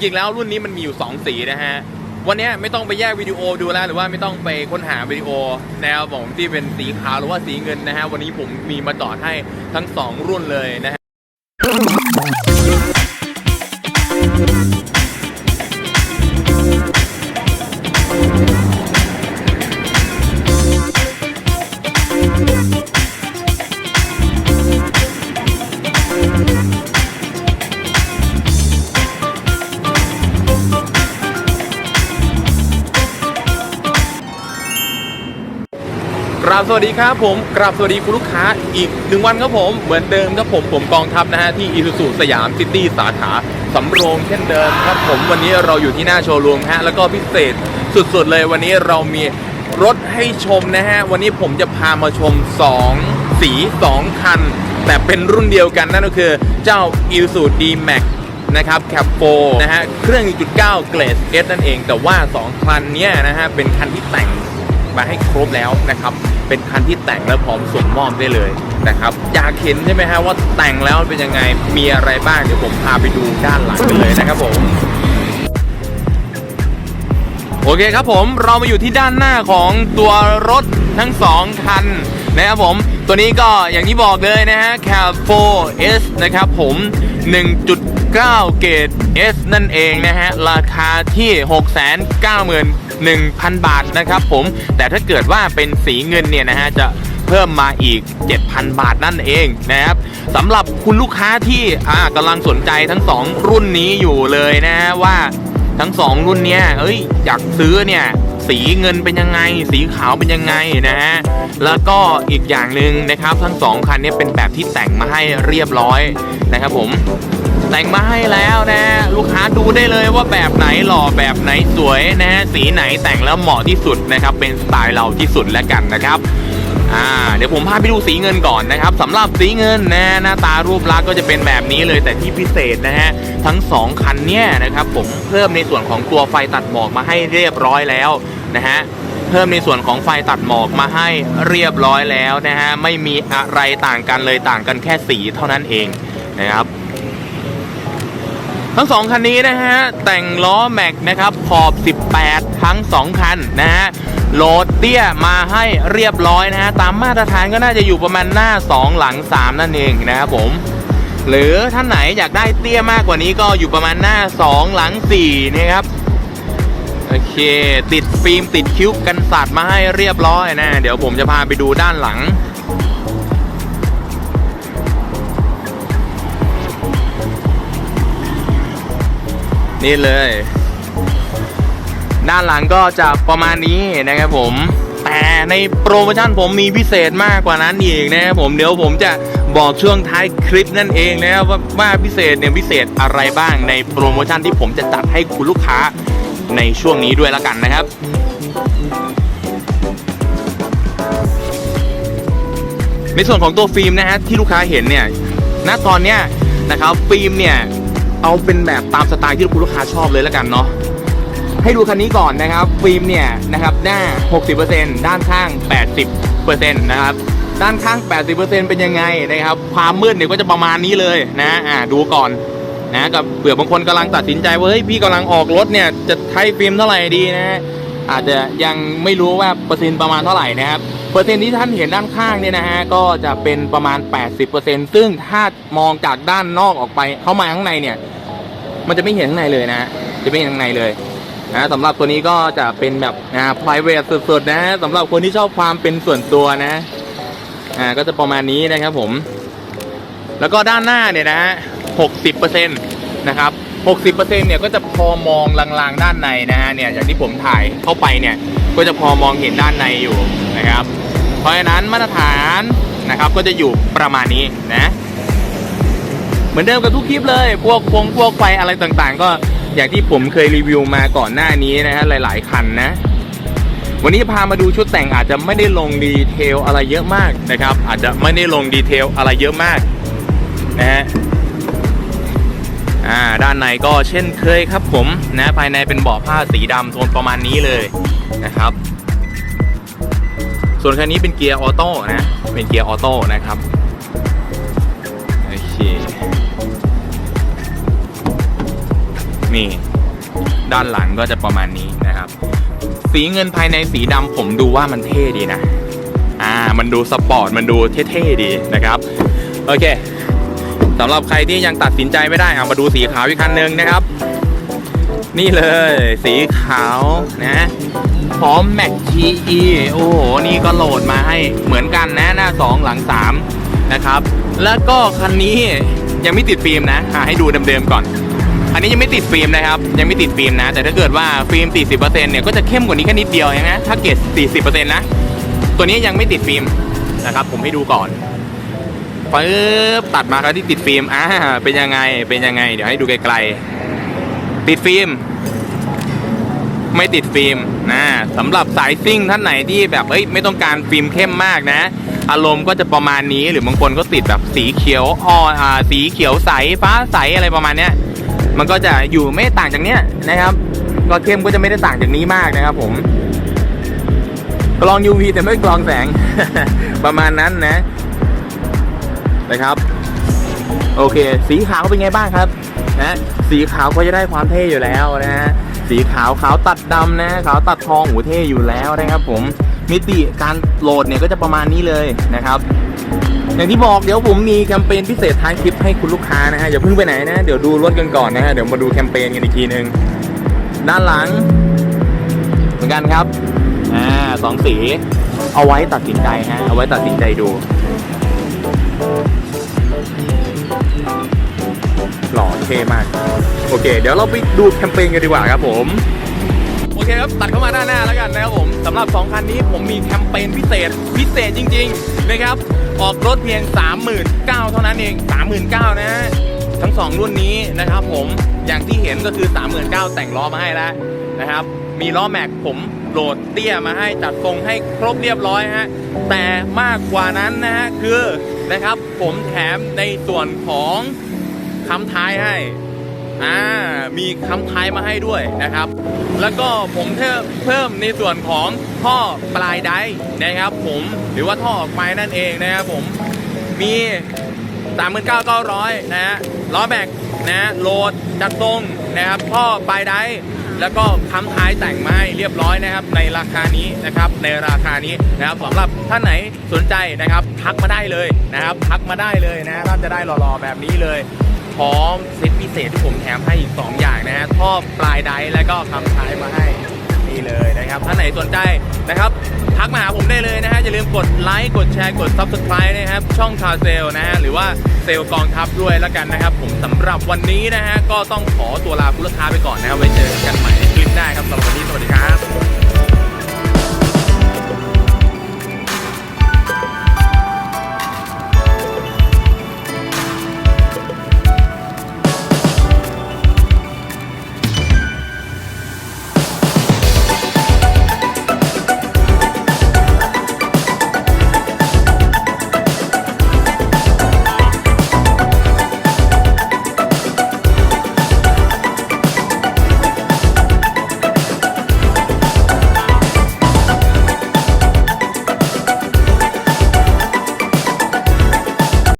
จริงๆแล้วรุ่นนี้มันมีอยู่ 2 สีนะฮะ วันนี้ไม่ต้องไปแยกวิดีโอดูแล้วหรือว่าไม่ต้องไปค้นหาวิดีโอ แนวผมที่เป็นสีขาวหรือว่าสีเงินนะฮะ วันนี้ผมมีมาจอดให้ทั้ง 2 รุ่นเลยนะฮะ ราบสวัสดีครับผมกราบสวัสดีคุณลูกค้าอีกหนึ่งวันครับผมเหมือนเดิมครับผมผมกองทัพนะฮะที่อีซูซูสยามซิตี้สาขาสำโรงเช่นเดิมครับผมวันนี้เราอยู่ที่หน้าโชว์รูมฮะแล้วก็พิเศษสุดๆเลยวันนี้เรามีรถให้ชมนะฮะวันนี้ผมจะพามาชม 2 สี 2 คัน แต่เป็นรุ่นเดียวกันนั่นก็คือเจ้า i s u d D-Max นะครับแคปโฟนะฮะเครื่อง 1.9 เกรด S นั่นเอง แต่ว่า 2 คันนี้นะฮะเป็นคันที่แต่ง ให้ครบแล้วนะครับ เป็นคันที่แต่งแล้วพร้อมส่งมอบได้เลยนะครับ อยากเห็นใช่ไหมฮะว่าแต่งแล้วเป็นยังไง มีอะไรบ้างเดี๋ยวผมพาไปดูด้านหลังกันเลยนะครับผมโอเคครับผมเรามาอยู่ที่ด้านหน้าของตัวรถทั้งสองคันนะครับผม ตัวนี้ก็อย่างที่บอกเลยนะฮะ Cab 4 S นะครับผม 1.9 เกรด S นั่นเองนะฮะ ราคาที่ 1,000 บาทนะครับผมแต่ถ้าเกิดว่าเป็นสีเงินเนี่ยนะฮะจะเพิ่มมาอีก 7,000 บาทนั่นเองนะครับสำหรับคุณลูกค้าที่อ่ากำลังสนใจทั้งสองรุ่นนี้อยู่เลยนะฮะว่าทั้งสองรุ่นเนี้ยเอ้ยอยากซื้อเนี่ยสีเงินเป็นยังไง สีขาวเป็นยังไงนะฮะแล้วก็อีกอย่างหนึ่งนะครับทั้งสองคันเนี้เป็นแบบที่แต่งมาให้เรียบร้อยนะครับผม แต่งมาให้แล้วนะ ลูกค้าดูได้เลยว่าแบบไหนหล่อแบบไหนสวยนะฮะสีไหนแต่งแล้วเหมาะที่สุดนะครับ เป็นสไตล์เราที่สุดแล้วกันนะครับอ่าเดี๋ยวผมพาไปดูสีเงินก่อนนะครับสำหรับสีเงินนะหน้าตารูปลักษณ์ก็จะเป็นแบบนี้เลยแต่ที่พิเศษนะฮะทั้งสองคันเนี่ยนะครับผมเพิ่มในส่วนของตัวไฟตัดหมอกมาให้เรียบร้อยแล้วนะฮะเพิ่มในส่วนของไฟตัดหมอกมาให้เรียบร้อยแล้วนะฮะไม่มีอะไรต่างกันเลยต่างกันแค่สีเท่านั้นเองนะครับ ทั้งสองคันนี้นะฮะ แต่งล้อแม็กนะครับ ขอบ 18 ทั้ง 2 คันนะฮะโหลดเตี้ยมาให้เรียบร้อยนะฮะ ตามมาตรฐานก็น่าจะอยู่ประมาณหน้า 2 หลัง 3 นั่นเองนะครับผม หรือท่านไหนอยากได้เตี้ยมากกว่านี้ก็อยู่ประมาณหน้า 2 หลัง4นะครับโอเค ติดฟิล์มติดคิ้วกันสัตว์มาให้เรียบร้อยนะ เดี๋ยวผมจะพาไปดูด้านหลัง นี่เลย ด้านหลังก็จะประมาณนี้นะครับผม แต่ในโปรโมชั่นผมมีพิเศษมากกว่านั้นอีกนะครับผมเดี๋ยวผมจะบอกช่วงท้ายคลิปนั่นเองนะครับว่าพิเศษเนี่ยพิเศษอะไรบ้างในโปรโมชั่นที่ผมจะจัดให้คุณลูกค้าในช่วงนี้ด้วยแล้วกันนะครับในส่วนของตัวฟิล์มนะฮะที่ลูกค้าเห็นเนี่ย ณ ตอนเนี้ยนะครับฟิล์มเนี่ย เอาเป็นแบบตามสไตล์ที่คุณลูกค้าชอบเลยแล้วกันเนาะให้ดูคันนี้ก่อนนะครับ ฟิล์มเนี่ยนะครับหน้า 60%ด้านข้าง 80%นะครับด้านข้าง 80%เป็นยังไงนะครับ ความมืดเนี่ยก็จะประมาณนี้เลยนะอ่าดูก่อนนะกับเผื่อบางคนกำลังตัดสินใจว่าเฮ้ยพี่กำลังออกรถเนี่ยจะใช้ฟิล์มเท่าไหร่ดีนะฮะอาจจะยังไม่รู้ว่าเปอร์เซ็นต์ประมาณเท่าไหร่นะครับ เปอร์เซ็นต์ที่ท่านเห็นด้านข้างเนี่ยนะฮะก็จะเป็นประมาณ 80%ซึ่งถ้ามองจากด้านนอกออกไปเข้ามาข้างในเนี่ย มันจะไม่เห็นข้างในเลยนะจะไม่เห็นข้างในเลยนะสำหรับตัวนี้ก็จะเป็นแบบอ่า private สุดๆนะฮะสำหรับคนที่ชอบความเป็นส่วนตัวนะอ่าก็จะประมาณนี้นะครับผม แล้วก็ด้านหน้าเนี่ยนะฮะ60%นะครับ60%เนี่ยก็จะพอมองลางๆด้านในนะฮะเนี่ยอย่างที่ผมถ่ายเข้าไปเนี่ย ก็จะพอมองเห็นด้านในอยู่นะครับ เพราะฉะนั้นมาตรฐานนะครับก็จะอยู่ประมาณนี้นะเหมือนเดิมกับทุกคลิปเลย พวกพวงพวกไฟอะไรต่างๆ ก็อย่างที่ผมเคยรีวิวมาก่อนหน้านี้นะฮะหลาย ๆ คันนะ วันนี้พามาดูชุดแต่งอาจจะไม่ได้ลงดีเทลอะไรเยอะมากนะครับ อาจจะไม่ได้ลงดีเทลอะไรเยอะมากนะฮะอ่าด้านในก็เช่นเคยครับผมนะภายในเป็นเบาะผ้าสีดำโทนประมาณนี้เลยนะครับ ส่วนคันนี้เป็นเกียร์ออโต้นะ เป็นเกียร์ออโต้นะครับ โอเค นี่ ด้านหลังก็จะประมาณนี้นะครับ สีเงินภายในสีดำผมดูว่ามันเท่ดีนะ อ่า มันดูสปอร์ต มันดูเท่ๆดีนะครับ โอเคสำหรับใครที่ยังตัดสินใจไม่ได้เอามาดูสีขาวอีกคันหนึ่งนะครับ นี่เลย สีขาวนะ พร้อมแม็กทีโอ้โห นี่ก็โหลดมาให้เหมือนกันนะหน้า 2 หลัง 3 นะครับ แล้วก็คันนี้ยังไม่ติดฟิล์มนะอ่าให้ดูเดิมๆก่อน อันนี้ยังไม่ติดฟิล์มนะครับ ยังไม่ติดฟิล์มนะ แต่ถ้าเกิดว่าฟิล์ม 40%เนี่ยก็จะเข้มกว่านี้แค่นิดเดียวเองนะถ้าเกรด40%นะ ตัวนี้ยังไม่ติดฟิล์มนะครับ ผมให้ดูก่อนปึ๊บตัดมาครับที่ติดฟิล์มอ่าเป็นยังไงเป็นยังไง เดี๋ยวให้ดูไกลๆติดฟิล์ม ไม่ติดฟิล์มนะสำหรับสายซิ่งท่านไหนที่แบบเอ้ยไม่ต้องการฟิล์มเข้มมากนะ อารมณ์ก็จะประมาณนี้หรือบางคนก็ติดแบบสีเขียวอ่อนอ่าสีเขียวใสฟ้าใสอะไรประมาณเนี้ยมันก็จะอยู่ไม่ต่างจากเนี้ยนะครับก็เข้มก็จะไม่ได้ต่างจากนี้มากนะครับ ผมกรอง UV แต่ไม่กรองแสง ประมาณนั้นนะนะครับ โอเค สีขาวเป็นไงบ้างครับนะสีขาวก็จะได้ความเท่อยู่แล้วนะฮะ สีขาวขาวตัดดำนะขาวตัดทองหูเท่อยู่แล้วนะครับผมมิติการโหลดเนี่ยก็จะประมาณนี้เลยนะครับอย่างที่บอกเดี๋ยวผมมีแคมเปญพิเศษท้ายคลิปให้คุณลูกค้านะฮะอย่าเพิ่งไปไหนนะเดี๋ยวดูรถกันก่อนนะฮะเดี๋ยวมาดูแคมเปญกันอีกทีหนึ่งด้านหลัง เหมือนกันครับอ่าสองสี เอาไว้ตัดสินใจฮะเอาไว้ตัดสินใจดูหล่อเท่มาก โอเค เดี๋ยวเราไปดูแคมเปญกันดีกว่าครับผม โอเคครับ ตัดเข้ามาด้านหน้าแล้วกันนะครับผมสำหรับ 2 คันนี้ผมมีแคมเปญพิเศษ พิเศษจริงๆนะครับ ออกรถเพียง 39,000เท่านั้นเอง 39,000นะฮะทั้ง 2 รุ่นนี้นะครับผมอย่างที่เห็นก็คือ 39,000แต่งล้อมาให้แล้วนะครับ มีล้อแม็กผมโหลดเตี้ยมาให้จัดทรงให้ครบเรียบร้อยฮะแต่มากกว่านั้นนะฮะคือนะครับ ผมแถมในส่วนของคำท้ายให้ อ่ามีคำท้ายมาให้ด้วยนะครับ แล้วก็ผมเพิ่มเพิ่มในส่วนของท่อปลายไดร์นะครับ ผมหรือว่าท่อออกไปนั่นเองนะครับผมมี39,900นะฮะล้อแบกนะโหลดจัดทรงนะครับท่อปลายไดร์แล้วก็คำท้ายแต่งไม้เรียบร้อยนะครับ ในราคานี้นะครับในราคานี้นะครับสำหรับท่านไหนสนใจนะครับทักมาได้เลยนะครับทักมาได้เลยนะท่านจะได้หล่อๆแบบนี้เลย พร้อมเซตพิเศษที่ผมแถมให้อีก 2 อย่างนะฮะท่อปลายไดและก็คำท้ายมาให้นี่เลยนะครับถ้าไหนสนใจนะครับทักมาหาผมได้เลยนะฮะอย่าลืมกดไลค์กดแชร์กด Subscribe นะครับช่องคาเซลนะฮะหรือว่าเซลกองทัพด้วยแล้วกันนะครับ ผมสำหรับวันนี้นะฮะก็ต้องขอตัวลาคุณลูกค้าไปก่อนนะครับไว้เจอกันใหม่ในคลิปหน้าครับสำหรับวันนี้สวัสดีครับ